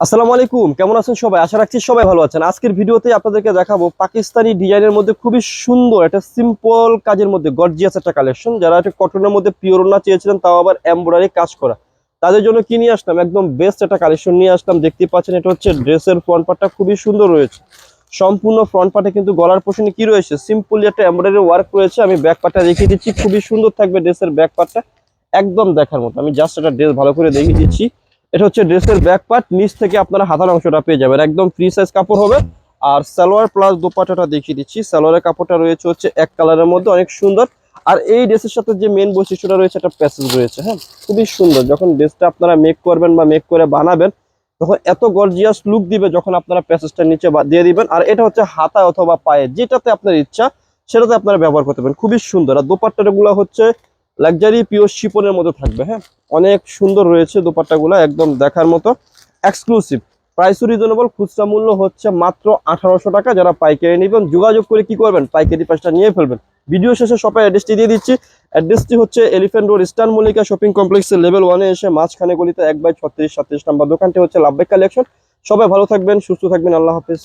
আসসালামু আলাইকুম, কেমন আছেন সবাই? আশা রাখছি সবাই ভালো আছেন। আজকের ভিডিওতে আপনাদেরকে দেখাবো পাকিস্তানি ডিজাইনের মধ্যে খুবই সুন্দর, একটা সিম্পল কাজের মধ্যে গর্জিয়াস একটা কালেকশন যারা একটা কটনের মধ্যে পিওর না চেয়েছিলেন, তাও আবার এমব্রয়ডারি কাজ করা। তাদের জন্য কি নিয়ে আসলাম? একদম বেস্ট একটা কালেকশন নিয়ে আসলাম। দেখতে পাচ্ছেন, এটা হচ্ছে ড্রেসের ফ্রন্ট পার্টটা খুবই সুন্দর রয়েছে। সম্পূর্ণ ফ্রন্ট পার্টে কিন্তু গলার পোষণে কি রয়েছে? সিম্পলি একটা এমব্রয়ডারি ওয়ার্ক রয়েছে। আমি ব্যাক পার্টটা দেখিয়ে দিচ্ছি। খুবই সুন্দর থাকবে ড্রেসের ব্যাক পার্টটা একদম দেখার মতো। আমি জাস্ট একটা ড্রেস ভালো করে দেখিয়ে দিচ্ছি। এটা হচ্ছে ড্রেসের ব্যাক পার্ট নিচ থেকে আপনারা হাতার অংশটা পেয়ে যাবেন। একদম ফ্রি সাইজ কাপড় হবে। আর সালোয়ার প্লাস দোপাটাটা দেখিয়ে দিচ্ছি। সালোয়ারের কাপড়টা রয়েছে হচ্ছে এক কালারের মধ্যে, অনেক সুন্দর। আর এই ড্রেসের সাথে যে মেন বৈশিষ্ট্যটা রয়েছে, একটা প্যাসেজ রয়েছে হ্যাঁ? খুবই সুন্দর। যখন ড্রেসটা আপনারা মেক করবেন বা মেক করে বানাবেন, তখন এত গর্জিয়াস লুক দিবে যখন আপনারা প্যাসেজটা নিচে দিয়ে দিবেন। আর এটা হচ্ছে হাতা অথবা পায়ে, যেটাতে আপনার ইচ্ছা, সেটাতে আপনারা ব্যবহার করতে পারেন। খুবই সুন্দর। আর দোপাট্টাগুলো হচ্ছে লাক্সারি পিওর শিপনের মতো থাকবে হ্যাঁ? অনেক সুন্দর রয়েছে দোপাট্টাগুলো, একদম দেখার মতো। এক্সক্লুসিভ প্রাইসও রিজনেবল খুচরা মূল্য হচ্ছে মাত্র আঠারোশো টাকা। যারা পাইকারি নেবেন, যোগাযোগ করে কি করবেন? পাইকারি প্রাইসটা নিয়ে ফেলবেন। ভিডিও শেষে শপের অ্যাড্রেসটি দিয়ে দিচ্ছি। অ্যাড্রেসটি হচ্ছে elephant road eastern Mallika shopping কমপ্লেক্সের লেভেল ওয়ানে এসে মাঝখানে গলিতে এক বাই ছত্রিশ সাতত্রিশ নাম্বার দোকানটি হচ্ছে লাভবেক কালেকশন সবাই ভালো থাকবেন, সুস্থ থাকবেন, আল্লাহ হাফিজ।